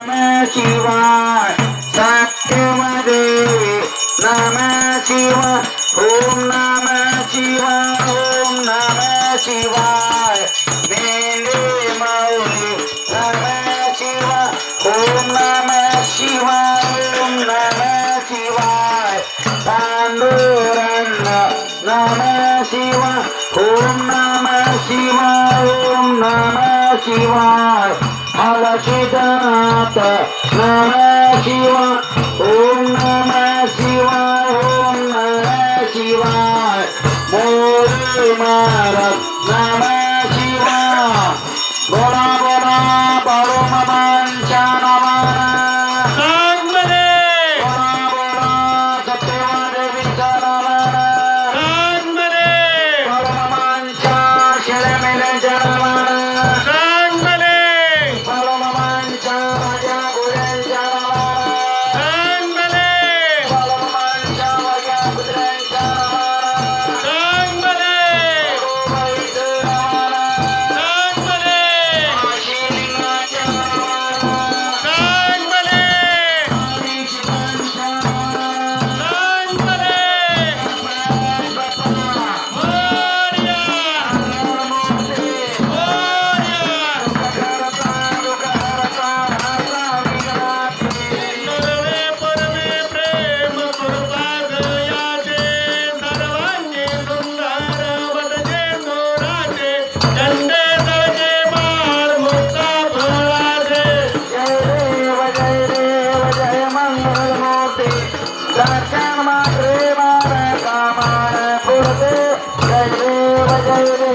नम शिवाय सत्यमदेवी नम शिवाय ओम नम शिवाय ओम नम शिवाय मेंढे माऊली नम शिवाय ओम नम शिवाय ओम नम शिवाय पांडुरंग नम शिवाय ओम नम शिवाय ओम नम शिवाय फलसिद्धनाथ नम शिवाय मोठी प्रेमान कामान पुरते जय देव जय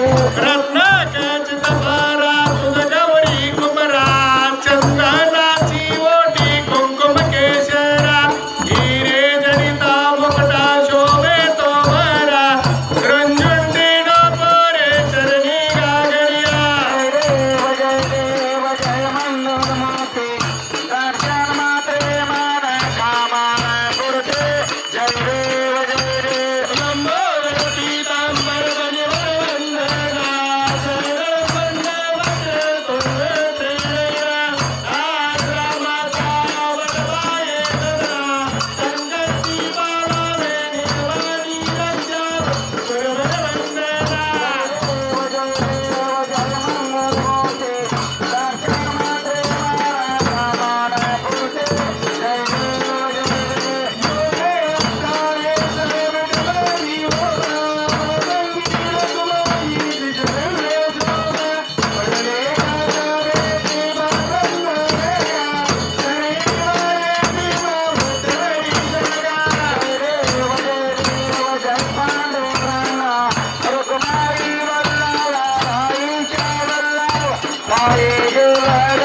I need a Hare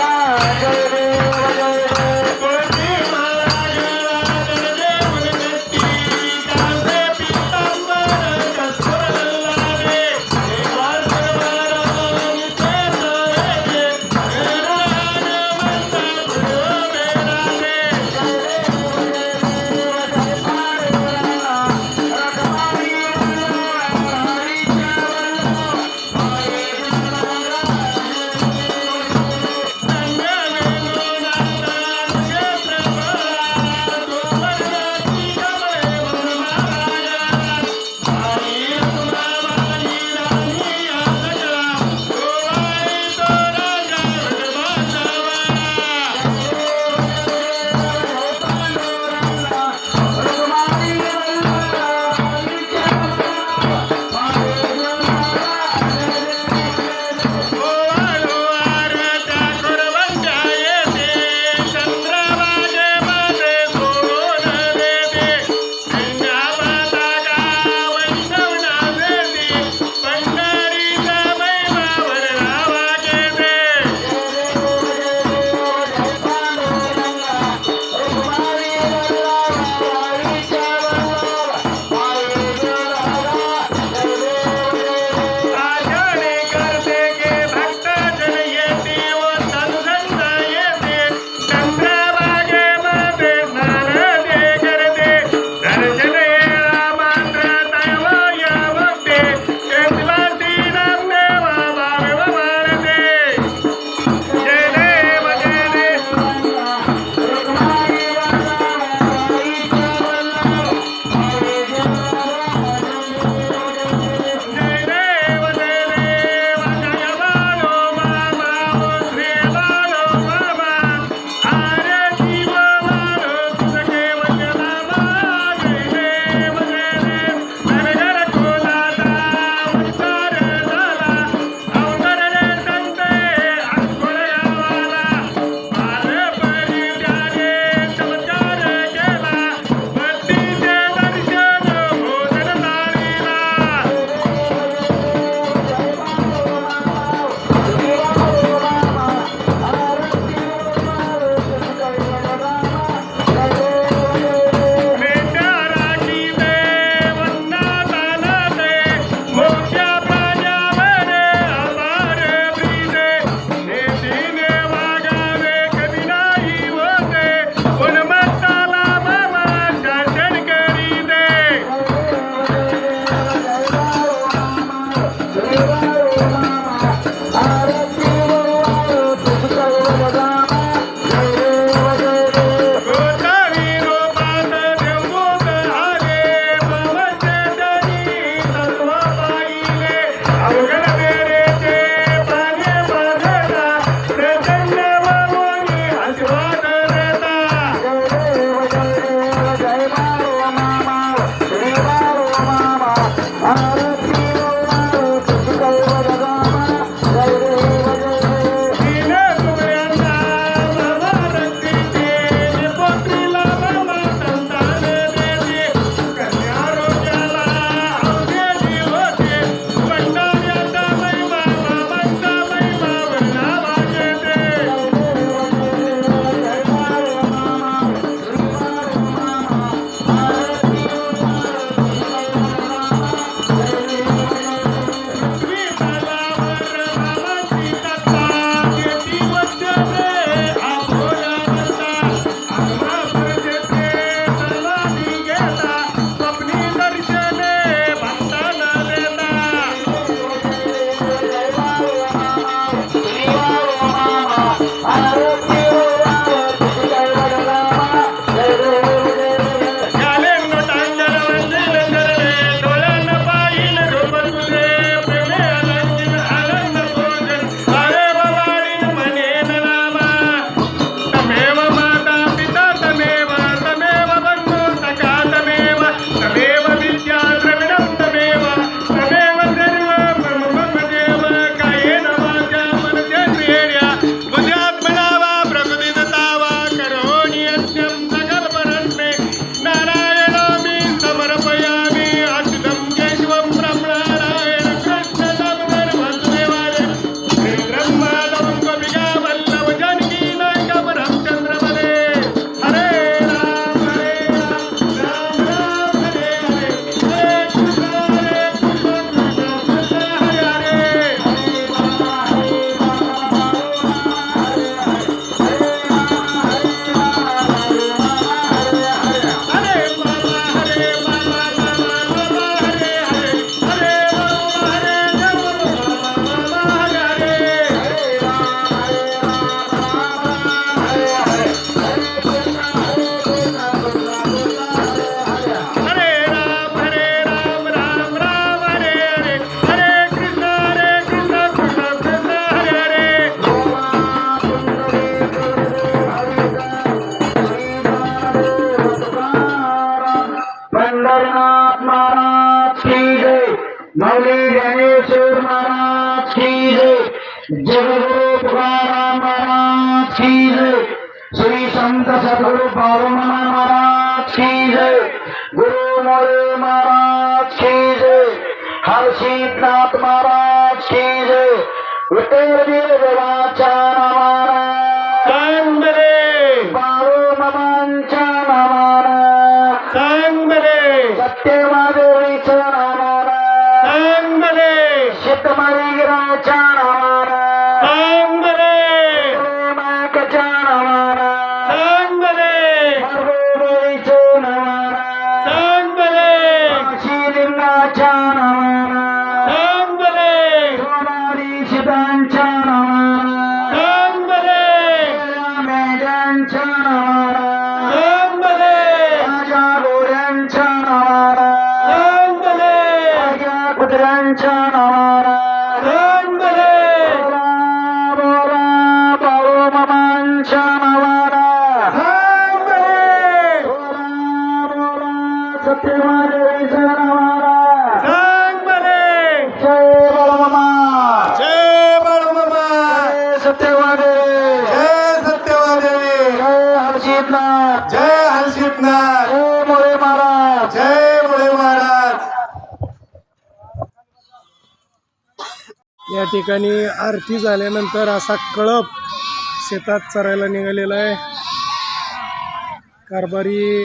Shri संत सद्गुरु बाळूमामा महाराज की जय. गुरु मोरे महाराज की जय. हर्षितनाथ महाराज की जय. विठ्ठलवीर देवाच्या नावानं. सांग बरे बाळूमामांच्या नावानं. सांग बरे सत्यमादेवीच्या नावानं. सांग बरे शेतमारीगिराच्या जय बाळूमामा जय बाळूमामा जय सत्यवादे जय सत्यवादेवी जय हर्षितनाथ जय हर्षितनाथ जय मोरे महाराज. जय मुळे महाराज. या ठिकाणी आरती झाल्यानंतर असा कळप शेतात चरायला निघालेला आहे. कारभारी